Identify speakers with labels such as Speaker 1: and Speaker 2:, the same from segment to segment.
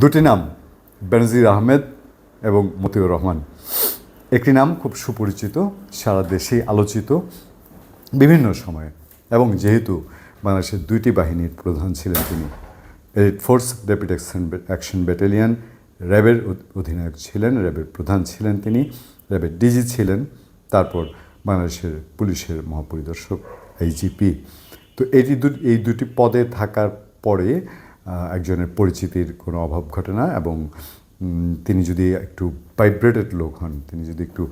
Speaker 1: দুটি নাম, বেনজির আহমেদ এবং মতিউর রহমান। একটি নাম খুব সুপরিচিত, সারা দেশেই আলোচিত, বিভিন্ন সময়ে। এবং যেহেতু বাংলাদেশের দুইটি বাহিনীর প্রধান ছিলেন তিনি elite force rapid action action battalion র্যাবের অধিনায়ক ছিলেন র্যাবের প্রধান ছিলেন তিনি র্যাবের ডিজি ছিলেন, তারপর বাংলাদেশের পুলিশের মহাপরিদর্শক আইজিপি তো এটি এই দুটি পদে থাকার পরে একজনের পরিচিতির কোনো অভাব ঘটে না এবং তিনি যদি একটু ভাইব্রেটেড লোক হন, তিনি যদি একটু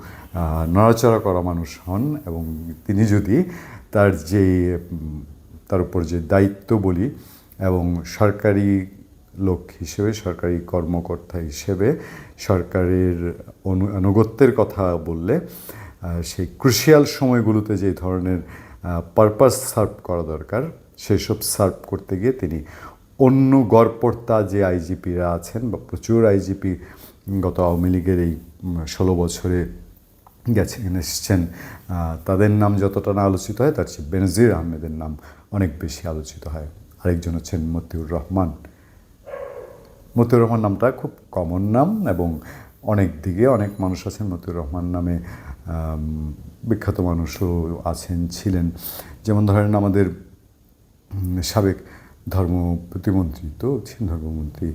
Speaker 1: নড়াচড়া করা মানুষ হন এবং তিনি যদি তার যে তার উপর যে দায়িত্ব বলি এবং সরকারি লোক হিসেবে, সরকারি কর্মকর্তা হিসেবে সরকারের অনু, আনুগত্যের কথা বললে সেই ক্রুশিয়াল সময়গুলোতে যে ধরনের পারপাস সার্ভ করা দরকার, সেসব সার্ভ করতে গিয়ে তিনি অন্য গড়পর্তা যে আইজিপিরা আছেন বা প্রচুর আইজিপি গত আওয়ামী লীগের এই ষোলো বছরে গেছেন, এসছেন তাদের নাম যতটা না আলোচিত হয় তার চেয়ে বেনজির আহমেদের নাম অনেক বেশি আলোচিত হয়। আরেকজন হচ্ছেন মতিউর রহমান। মতিউর রহমান নামটা খুব কমন নাম এবং অনেক দিকে অনেক মানুষ আছেন। মতিউর রহমান নামে বিখ্যাত মানুষও আছেন, ছিলেন। যেমন ধরেন আমাদের সাবেক ধর্ম প্রতিমন্ত্রী তো ছিলেন ধর্মমন্ত্রী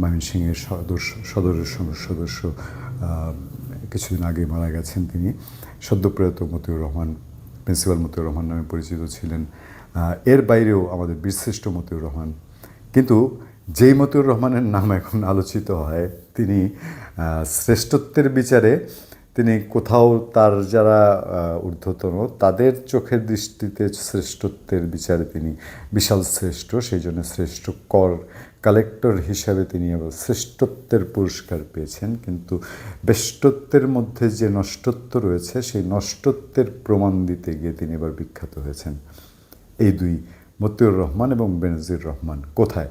Speaker 1: ময়মনসিংহের সদস্য, সদরের সদস্য কিছুদিন আগে মারা গেছেন তিনি। সদ্যপ্রয়াত মতিউর রহমান, প্রিন্সিপাল মতিউর রহমান নামে পরিচিত ছিলেন। এর বাইরেও আমাদের বীরশ্রেষ্ঠ মতিউর রহমান। কিন্তু যেই মতিউর রহমানের নাম এখন আলোচিত হয়, তিনি শ্রেষ্ঠত্বের বিচারে তিনি কোথাও তার যারা ঊর্ধ্বতন, তাদের চোখের দৃষ্টিতে শ্রেষ্ঠত্বের বিচারে তিনি বিশাল শ্রেষ্ঠ সেই জন্য শ্রেষ্ঠ কর কালেক্টর হিসাবে তিনি আবার শ্রেষ্ঠত্বের পুরস্কার পেয়েছেন। কিন্তু বেষ্টত্বের মধ্যে যে নষ্টত্ব রয়েছে, সেই নষ্টত্বের প্রমাণ দিতে গিয়ে তিনি এবার বিখ্যাত হয়েছেন। এই দুই মতিউর রহমান এবং বেনজির রহমান কোথায়?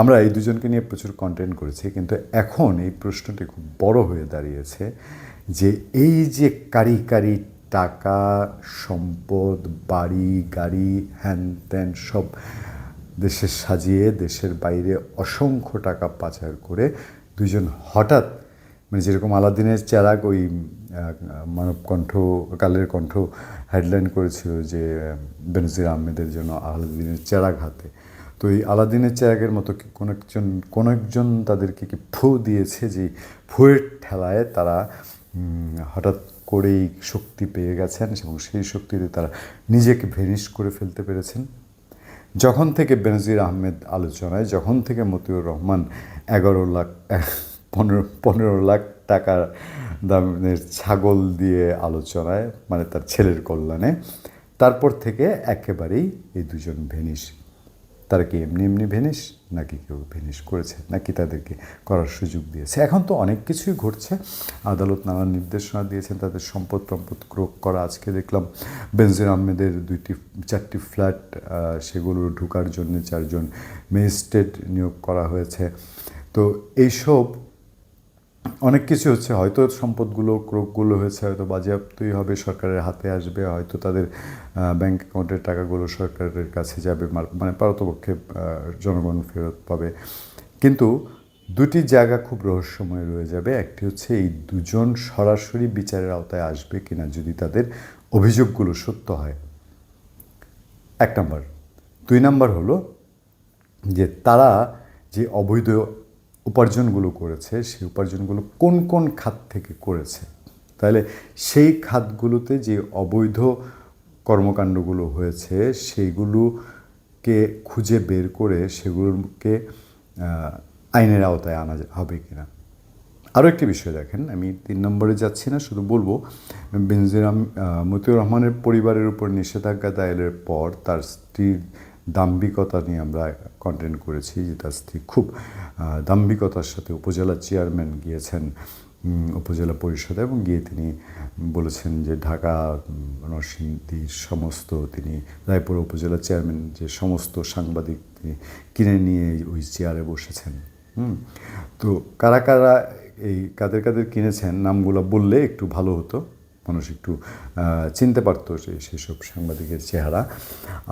Speaker 1: আমরা এই দুজনকে নিয়ে প্রচুর কন্টেন্ট করেছি, কিন্তু এখন এই প্রশ্নটি খুব বড় হয়ে দাঁড়িয়েছে যে এই যে কারি কারি টাকা, সম্পদ, বাড়ি, গাড়ি, হ্যান ত্যান সব দেশে সাজিয়ে, দেশের বাইরে অসংখ্য টাকা পাচার করে দুজন হঠাৎ মানে যেরকম আলাদিনের চেরাগ ওই মানবকণ্ঠ কালের কণ্ঠ হেডলাইন করেছিল যে বেনজির আহমেদের জন্য আলাদিনের চেরাগ হাতে। তো এই আলাদিনের চেরাগের মতো কি কোনো একজন কোনো একজন তাদেরকে কি ফু দিয়েছে যে ফুয়ের ঠেলায় তারা হঠাৎ করেই শক্তি পেয়ে গেছেন এবং সেই শক্তিতে তারা নিজেকে ভেনিশ করে ফেলতে পেরেছেন? যখন থেকে বেনজির আহমেদ আলোচনায়, যখন থেকে মতিউর রহমান এগারো লাখ, পনেরো পনেরো লাখ টাকার দামের ছাগল দিয়ে আলোচনায় মানে তার ছেলের কল্যাণে, তারপর থেকে একেবারেই এই দুজন ভেনিস তারা কি এমনি এমনি ভেনিস নাকি কেউ ভেনিস করেছে? নাকি তাদেরকে করার সুযোগ দিয়েছে? এখন তো অনেক কিছুই ঘটছে। আদালত নানা নির্দেশনা দিয়েছেন, তাদের সম্পদ টম্পদ ক্রোক করা। আজকে দেখলাম বেনজির আহমেদের দুইটি, চারটি ফ্ল্যাট সেগুলো ঢুকার জন্য চারজন ম্যাজিস্ট্রেট নিয়োগ করা হয়েছে। তো এইসব অনেক কিছু হচ্ছে। হয়তো সম্পদগুলো, ক্রোকগুলো হয়েছে, হয়তো বাজেয়াপ্তই হবে, সরকারের হাতে আসবে, হয়তো তাদের ব্যাংক অ্যাকাউন্টের টাকাগুলো সরকারের কাছে যাবে মানে পারতপক্ষে জনগণ ফেরত পাবে। কিন্তু দুটি জায়গা খুব রহস্যময় রয়ে যাবে। একটি হচ্ছে এই দুজন সরাসরি বিচারের আওতায় আসবে কিনা যদি তাদের অভিযোগগুলো সত্য হয়। এক নম্বর। দুই নম্বর হলো যে তারা যে অবৈধ উপার্জনগুলো করেছে, সেই উপার্জনগুলো কোন কোন খাত থেকে করেছে? তাহলে সেই খাতগুলোতে যে অবৈধ কর্মকাণ্ডগুলো হয়েছে, সেইগুলোকে খুঁজে বের করে সেগুলোকে আইনের আওতায় আনা হবে কিনা? আরও একটি বিষয় দেখেন, আমি তিন নম্বরে যাচ্ছি না, শুধু বলব, বেনজিরাম মতিউর রহমানের পরিবারের উপর নিষেধাজ্ঞা দায়েরের পর তার স্ত্রীর দাম্ভিকতা নিয়ে আমরা কন্টেন্ট করেছি যে তার স্ত্রী খুব দাম্ভিকতার সাথে উপজেলা চেয়ারম্যান গিয়েছেন উপজেলা পরিষদে এবং গিয়ে তিনি বলেছেন যে ঢাকা নরসিংদী সমস্ত তিনি রায়পুর উপজেলা চেয়ারম্যান যে সমস্ত সাংবাদিক তিনি কিনে নিয়ে ওই চেয়ারে বসেছেন, হুম? তো কারা কারা এই কাদের কাদের কিনেছেন, নামগুলো বললে একটু ভালো হতো। মানুষ একটু চিনতে পারতো যে সেসব সাংবাদিকের চেহারা।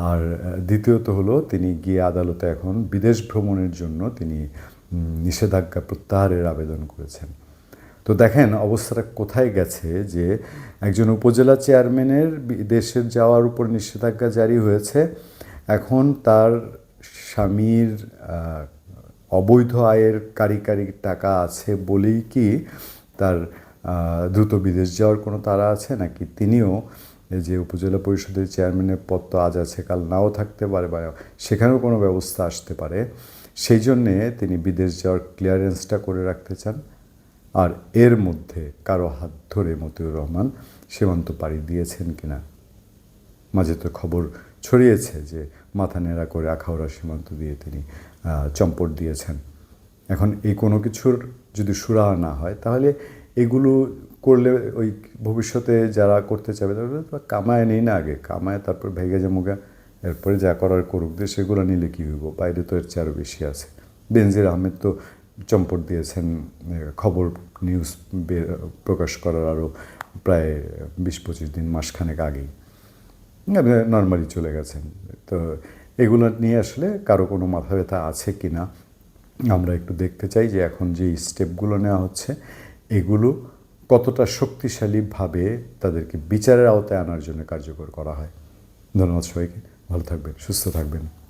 Speaker 1: আর দ্বিতীয়ত হলো তিনি গিয়ে আদালতে এখন বিদেশ ভ্রমণের জন্য তিনি নিষেধাজ্ঞা প্রত্যাহারের আবেদন করেছেন। তো দেখেন অবস্থাটা কোথায় গেছে যে একজন উপজেলা চেয়ারম্যানের বিদেশের যাওয়ার উপর নিষেধাজ্ঞা জারি হয়েছে। এখন তার স্বামীর অবৈধ আয়ের কারি কারি টাকা আছে বলেই কি তার দ্রুত বিদেশ যাওয়ার কোনো তারা আছে? নাকি তিনিও যে উপজেলা পরিষদের চেয়ারম্যানের পদ তো আজ আছে, কাল নাও থাকতে পারে বা সেখানেও কোনো ব্যবস্থা আসতে পারে? সেই জন্যে তিনি বিদেশ যাওয়ার ক্লিয়ারেন্সটা করে রাখতে চান। আর এর মধ্যে কারও হাত ধরে মতিউর রহমান সীমান্ত পাড়ি দিয়েছেন কিনা? মাঝে তো খবর ছড়িয়েছে যে মাথা নেড়া করে আখাউড়া সীমান্ত দিয়ে তিনি চম্পট দিয়েছেন। এখন এই কোনো কিছুর যদি সুরাহা না হয়, তাহলে এগুলো করলে ওই ভবিষ্যতে যারা করতে চাবে তারা কামায় নেই না আগে। কামায় তারপর ভেগে জামুগা এরপরে যা করার করুক দিয়ে সেগুলো নিলে কী হইব? বাইরে তো এর চেয়ে বেশি আছে। বেনজির আহমেদ তো চম্পট দিয়েছেন খবর নিউজ প্রকাশ করার আরও প্রায় বিশ পঁচিশ দিন, মাসখানেক আগেই। নর্মালি চলে গেছেন। তো এগুলো নিয়ে আসলে কারও কোনো মাথা ব্যথা আছে কি না আমরা একটু দেখতে চাই যে এখন যে স্টেপগুলো নেওয়া হচ্ছে এগুলো কতটা শক্তিশালীভাবে তাদেরকে বিচারের আওতায় আনার জন্য কার্যকর করা হয়। ধন্যবাদ সবাইকে। ভালো থাকবেন, সুস্থ থাকবেন।